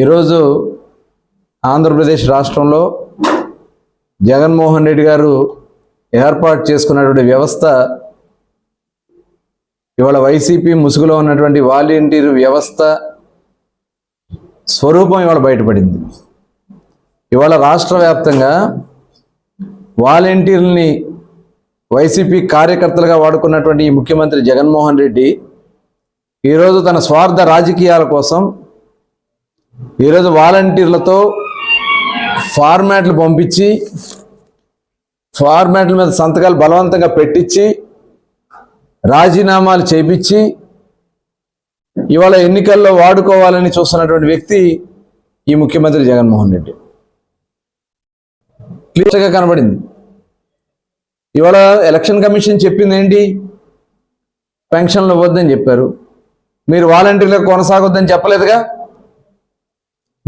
ఈరోజు ఆంధ్రప్రదేశ్ రాష్ట్రంలో జగన్మోహన్ రెడ్డి గారు ఏర్పాటు చేసుకున్నటువంటి వ్యవస్థ ఇవాళ వైసీపీ ముసుగులో ఉన్నటువంటి వాలంటీర్ వ్యవస్థ స్వరూపం ఇవాళ బయటపడింది. ఇవాళ రాష్ట్ర వ్యాప్తంగా వాలంటీర్ని వైసీపీ కార్యకర్తలుగా వాడుకున్నటువంటి ముఖ్యమంత్రి జగన్మోహన్ రెడ్డి ఈరోజు తన స్వార్థ రాజకీయాల కోసం ఈరోజు వాలంటీర్లతో ఫార్మాట్లు పంపించి ఫార్మాట్ల మీద సంతకాలు బలవంతంగా పెట్టించి రాజీనామాలు చేపించి ఇవాళ ఎన్నికల్లో వాడుకోవాలని చూస్తున్నటువంటి వ్యక్తి ఈ ముఖ్యమంత్రి జగన్మోహన్ రెడ్డి. క్లియర్గా కనబడింది. ఇవాళ ఎలక్షన్ కమిషన్ చెప్పింది ఏంటి పెన్షన్లు ఇవ్వద్దని చెప్పారు. మీరు వాలంటీర్లుగా కొనసాగొద్దని చెప్పలేదుగా?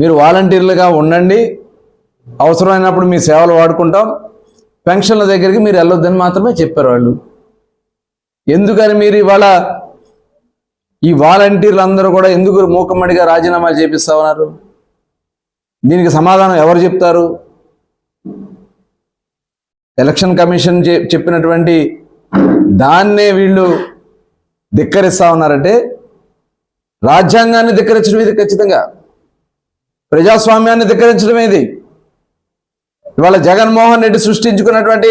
మీరు వాలంటీర్లుగా ఉండండి. అవసరమైనప్పుడు మీ సేవలు వాడుకుంటాం. పెన్షన్ల దగ్గరికి మీరు వెళ్ళొద్దని మాత్రమే చెప్పారు వాళ్ళు. ఎందుకని మీరు ఇవాళ ఈ వాలంటీర్లు అందరూ కూడా ఎందుకు మూకమ్మడిగా రాజీనామాలు చేపిస్తా ఉన్నారు? దీనికి సమాధానం ఎవరు చెప్తారు? ఎలక్షన్ కమిషన్ చెప్పినటువంటి దాన్నే వీళ్ళు ధిక్కరిస్తా ఉన్నారంటే రాజ్యాంగాన్ని ధిక్కరించడం ఇది ఖచ్చితంగా. ప్రజాస్వామ్యాన్ని ధిక్కరించడం ఏది ఇవాళ జగన్మోహన్ రెడ్డి సృష్టించుకున్నటువంటి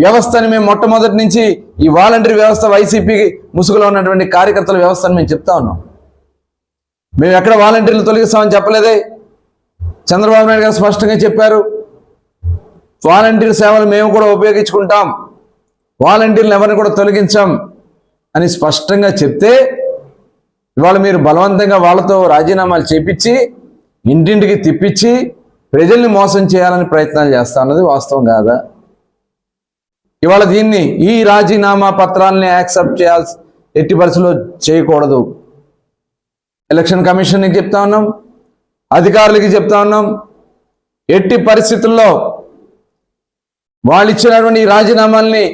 వ్యవస్థని మేము మొట్టమొదటి నుంచి ఈ వాలంటరీ వ్యవస్థ వైసీపీ ముసుగులో ఉన్నటువంటి కార్యకర్తల వ్యవస్థను మేము చెప్తా ఉన్నాం. మేము ఎక్కడ వాలంటీర్లు తొలగిస్తామని చెప్పలేదే. చంద్రబాబు నాయుడు గారు స్పష్టంగా చెప్పారు వాలంటీర్ సేవలు మేము కూడా ఉపయోగించుకుంటాం వాలంటీర్లు ఎవరిని కూడా తొలగించాం అని స్పష్టంగా చెప్తే ఇవాళ మీరు బలవంతంగా వాళ్ళతో రాజీనామాలు చేపించి ఇంటింటికి తిప్పించి ప్రజల్ని మోసం చేయాలని ప్రయత్నాలు చేస్తా అన్నది వాస్తవం కాదా? ఇవాళ దీన్ని ఈ రాజీనామా పత్రాలని యాక్సెప్ట్ చేయాల్సి ఎట్టి పరిస్థితుల్లో చేయకూడదు. ఎలక్షన్ కమిషన్కి చెప్తా ఉన్నాం అధికారులకి చెప్తా ఉన్నాం. ఎట్టి పరిస్థితుల్లో వాళ్ళు ఇచ్చినటువంటి రాజీనామాల్ని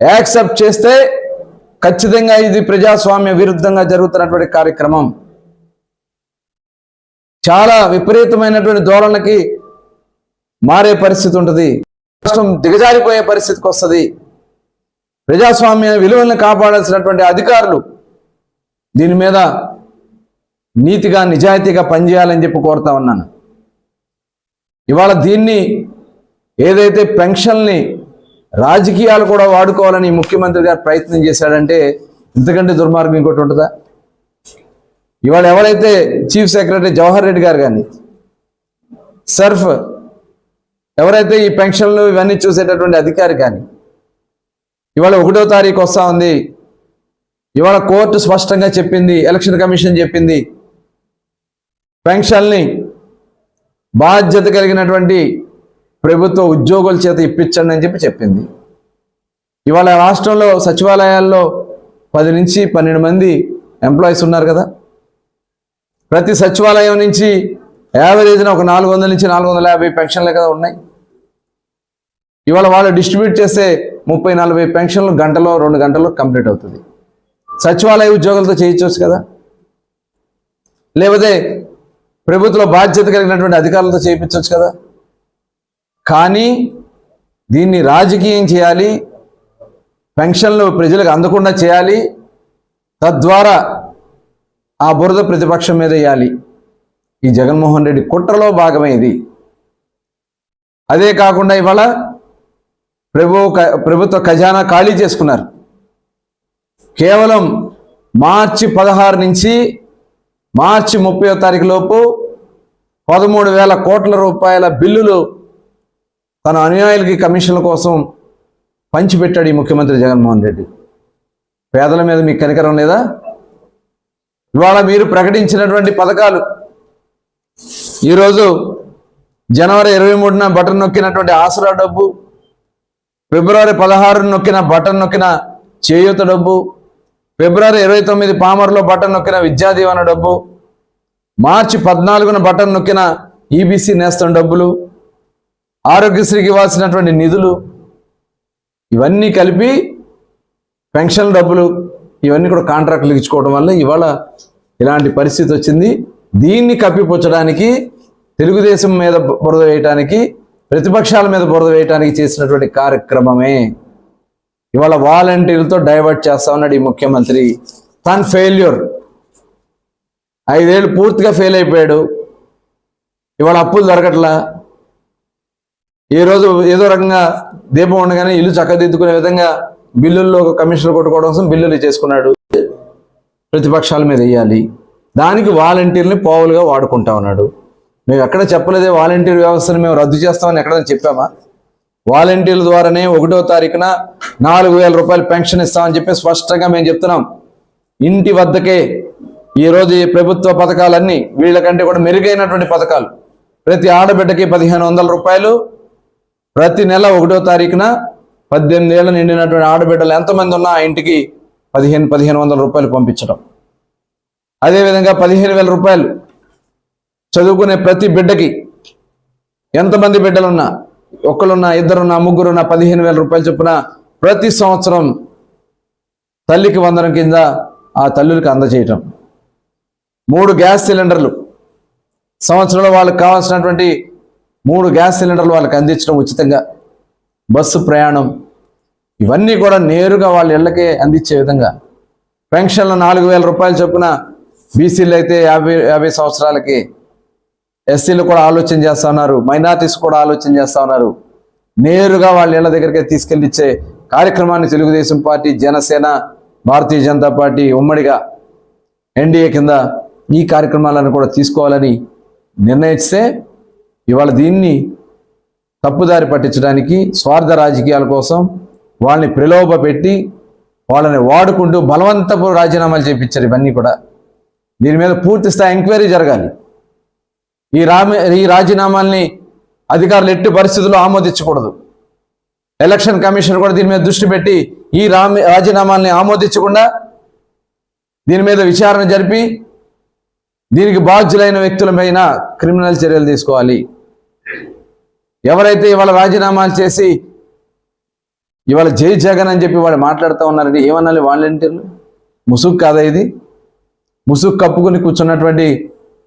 యాక్సెప్ట్ చేస్తే ఖచ్చితంగా ఇది ప్రజాస్వామ్య విరుద్ధంగా జరుగుతున్నటువంటి కార్యక్రమం. చాలా విపరీతమైనటువంటి ధోరణికి మారే పరిస్థితి ఉంటుంది. రాష్ట్రం దిగజారిపోయే పరిస్థితికి వస్తుంది. ప్రజాస్వామ్య విలువలను కాపాడాల్సినటువంటి అధికారులు దీని మీద నీతిగా నిజాయితీగా పనిచేయాలని చెప్పి కోరుతా ఉన్నాను. ఇవాళ దీన్ని ఏదైతే పెన్షన్ని రాజకీయాలు కూడా వాడుకోవాలని ముఖ్యమంత్రి గారు ప్రయత్నం చేశాడంటే ఇంతకంటే దుర్మార్గం ఇంకోటి ఉంటుందా? ఇవాళ ఎవరైతే చీఫ్ సెక్రటరీ జవహర్ రెడ్డి గారు కానీ సర్ఫ్ ఎవరైతే ఈ పెన్షన్లు ఇవన్నీ చూసేటటువంటి అధికారి కానీ ఇవాళ ఒకటో తారీఖు వస్తూ ఉంది. ఇవాళ కోర్టు స్పష్టంగా చెప్పింది ఎలక్షన్ కమిషన్ చెప్పింది పెన్షన్ని బాధ్యత కలిగినటువంటి ప్రభుత్వ ఉద్యోగుల చేత ఇప్పించండి అని చెప్పి చెప్పింది. ఇవాళ రాష్ట్రంలో సచివాలయాల్లో పది నుంచి పన్నెండు మంది ఎంప్లాయీస్ ఉన్నారు కదా. ప్రతి సచివాలయం నుంచి యావరేజ్న ఒక నాలుగు వందల నుంచి నాలుగు వందల యాభై పెన్షన్లు కదా ఉన్నాయి. ఇవాళ వాళ్ళు డిస్ట్రిబ్యూట్ చేస్తే ముప్పై నలభై పెన్షన్లు గంటలో రెండు గంటల్లో కంప్లీట్ అవుతుంది. సచివాలయ ఉద్యోగులతో చేయించవచ్చు కదా? లేకపోతే ప్రభుత్వ బాధ్యత కలిగినటువంటి అధికారులతో చేయించవచ్చు కదా? కానీ దీన్ని రాజకీయం చేయాలి పెన్షన్లు ప్రజలకు అందకుండా చేయాలి తద్వారా ఆ బురద ప్రతిపక్షం మీద వేయాలి. ఈ జగన్మోహన్ రెడ్డి కుట్రలో భాగమైంది. అదే కాకుండా ఇవాళ ప్రభు ప్రభుత్వ ఖజానా ఖాళీ చేసుకున్నారు. కేవలం మార్చి పదహారు నుంచి మార్చి ముప్పై తారీఖు లోపు పదమూడు వేల కోట్ల రూపాయల బిల్లులు తన అనుయాయులకి కమిషన్ల కోసం పంచిపెట్టాడు ఈ ముఖ్యమంత్రి జగన్మోహన్ రెడ్డి. పేదల మీద మీకు కనికరం లేదా? ఇవాళ మీరు ప్రకటించినటువంటి పథకాలు. ఈరోజు జనవరి ఇరవై మూడున బటన్ నొక్కినటువంటి ఆసరా డబ్బు ఫిబ్రవరి పదహారు నొక్కిన బటన్ నొక్కిన చేయూత డబ్బు ఫిబ్రవరి ఇరవై తొమ్మిది పామర్లో బటన్ నొక్కిన విద్యా దీవెన డబ్బు మార్చి పద్నాలుగున బటన్ నొక్కిన ఈబీసీ నేస్తం డబ్బులు ఆరోగ్యశ్రీకి ఇవ్వాల్సినటువంటి నిధులు ఇవన్నీ కలిపి పెన్షన్ డబ్బులు ఇవన్నీ కూడా కాంట్రాక్టులు ఇచ్చుకోవడం వల్ల ఇవాళ ఇలాంటి పరిస్థితి వచ్చింది. దీన్ని కప్పిపుచ్చడానికి తెలుగుదేశం మీద బురద వేయటానికి ప్రతిపక్షాల మీద బురద వేయటానికి చేసినటువంటి కార్యక్రమమే. ఇవాళ వాలంటీర్లతో డైవర్ట్ చేస్తా ఉన్నాడు ఈ ముఖ్యమంత్రి. తన ఫెయిల్యూర్. ఐదేళ్ళు పూర్తిగా ఫెయిల్ అయిపోయాడు. ఇవాళ అప్పులు దొరకట్లా. ఈరోజు రోజు ఏదో రకంగా దీపం ఉండగానే ఇల్లు చక్కదిద్దుకునే విధంగా బిల్లుల్లో ఒక కమిషన్ కొట్టుకోవడం కోసం బిల్లులు చేసుకున్నాడు. ప్రతిపక్షాల మీద వేయాలి. దానికి వాలంటీర్ని పోవలుగా వాడుకుంటా ఉన్నాడు. మేము ఎక్కడ చెప్పలేదే వాలంటీర్ వ్యవస్థను మేము రద్దు చేస్తామని ఎక్కడైనా చెప్పామా? వాలంటీర్ల ద్వారానే ఒకటో తారీఖున నాలుగు వేల రూపాయలు పెన్షన్ ఇస్తామని చెప్పి స్పష్టంగా మేము చెప్తున్నాం. ఇంటి వద్దకే ఈరోజు ఈ ప్రభుత్వ పథకాలన్నీ వీళ్ళకంటే కూడా మెరుగైనటువంటి పథకాలు. ప్రతి ఆడబిడ్డకి పదిహేను వందల రూపాయలు. ప్రతి నెల ఒకటో తారీఖున పద్దెనిమిది ఏళ్ళ నిండినటువంటి ఆడబిడ్డలు ఎంతమంది ఉన్నా ఇంటికి పదిహేను పదిహేను వందల రూపాయలు పంపించడం అదేవిధంగా పదిహేను వేల రూపాయలు చదువుకునే ప్రతి బిడ్డకి ఎంతమంది బిడ్డలున్నా ఒకళ్ళున్నా ఇద్దరున్నా ముగ్గురున్నా పదిహేను వేల రూపాయలు చొప్పున ప్రతి సంవత్సరం తల్లికి వందనం కింద ఆ తల్లులకు అందజేయటం. మూడు గ్యాస్ సిలిండర్లు. సంవత్సరంలో వాళ్ళకి కావాల్సినటువంటి మూడు గ్యాస్ సిలిండర్లు వాళ్ళకి అందించడం ఉచితంగా. బస్సు ప్రయాణం ఇవన్నీ కూడా నేరుగా వాళ్ళ ఇళ్ళకే అందించే విధంగా పెన్షన్లు నాలుగు వేల రూపాయలు చొప్పున బీసీలు అయితే యాభై యాభై సంవత్సరాలకి ఎస్సీలు కూడా ఆలోచన చేస్తా ఉన్నారు మైనార్టీస్ కూడా ఆలోచన చేస్తా ఉన్నారు. నేరుగా వాళ్ళ ఇళ్ళ దగ్గరికి తీసుకెళ్ళి ఇచ్చే కార్యక్రమాన్ని తెలుగుదేశం పార్టీ జనసేన భారతీయ జనతా పార్టీ ఉమ్మడిగా ఎన్డీఏ కింద ఈ కార్యక్రమాలను కూడా తీసుకోవాలని నిర్ణయిస్తే ఇవాళ దీన్ని తప్పుదారి పట్టించడానికి స్వార్థ రాజకీయాల కోసం వాళ్ళని ప్రలోభ పెట్టి వాళ్ళని వాడుకుంటూ బలవంతపు రాజీనామాలు చేపించారు ఇవన్నీ కూడా. దీని మీద పూర్తి స్థాయి ఎంక్వైరీ జరగాలి. ఈ రామ ఈ రాజీనామాల్ని అధికారులు ఎట్టి పరిస్థితుల్లో ఆమోదించకూడదు. ఎలక్షన్ కమిషన్ కూడా దీని మీద దృష్టి పెట్టి ఈ రామి రాజీనామాల్ని ఆమోదించకుండా దీని మీద విచారణ జరిపి దీనికి బాధ్యులైన వ్యక్తుల పైన క్రిమినల్ చర్యలు తీసుకోవాలి. ఎవరైతే ఇవాళ రాజీనామాలు చేసి ఇవాళ జై జగన్ అని చెప్పి వాళ్ళు మాట్లాడుతూ ఉన్నారండి. ఏమన్నాలి వాలంటీర్లు? ముసుగు కాదా ఇది? ముసుగు కప్పుకొని కూర్చున్నటువంటి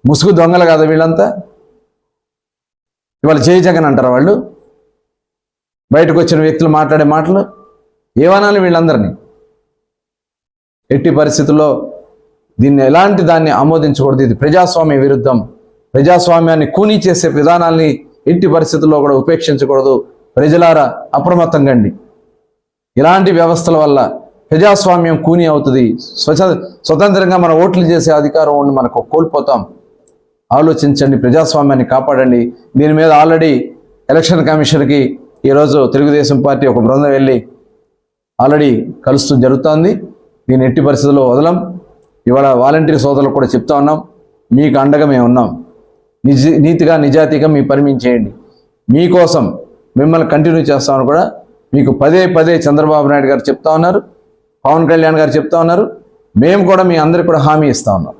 ముసుగు దొంగలు కాదా వీళ్ళంతా? ఇవాళ జై జగన్ అంటారు వాళ్ళు? బయటకు వచ్చిన వ్యక్తులు మాట్లాడే మాటలు ఏమనాలి వీళ్ళందరినీ? ఎట్టి పరిస్థితుల్లో దీన్ని ఎలాంటి దాన్ని ఆమోదించకూడదు? ఇది ప్రజాస్వామ్య విరుద్ధం. ప్రజాస్వామ్యాన్ని కూనీ చేసే విధానాల్ని ఎట్టి పరిస్థితుల్లో కూడా ఉపేక్షించకూడదు. ప్రజలారా అప్రమత్తంగా ఇలాంటి వ్యవస్థల వల్ల ప్రజాస్వామ్యం కూని అవుతుంది. స్వచ్ఛ స్వతంత్రంగా మన ఓట్లు చేసే అధికారం ఉండి మనకు కోల్పోతాం. ఆలోచించండి ప్రజాస్వామ్యాన్ని కాపాడండి. దీని మీద ఆల్రెడీ ఎలక్షన్ కమిషన్కి ఈరోజు తెలుగుదేశం పార్టీ ఒక బృందం వెళ్ళి ఆల్రెడీ కలుస్తూ జరుగుతోంది. దీన్ని ఎట్టి పరిస్థితుల్లో వదలం. ఇవాళ వాలంటీర్ సోదరులకు కూడా చెప్తా ఉన్నాం. మీకు అండగా మేము ఉన్నాం. నిజ నీతిగా నిజాతీగా మీ పరిమించేయండి చేయండి. మీకోసం మిమ్మల్ని కంటిన్యూ చేస్తామని కూడా మీకు పదే పదే చంద్రబాబు నాయుడు గారు చెప్తా ఉన్నారు పవన్ కళ్యాణ్ గారు చెప్తా ఉన్నారు. మేము కూడా మీ అందరికి కూడా హామీ ఇస్తా ఉన్నాం.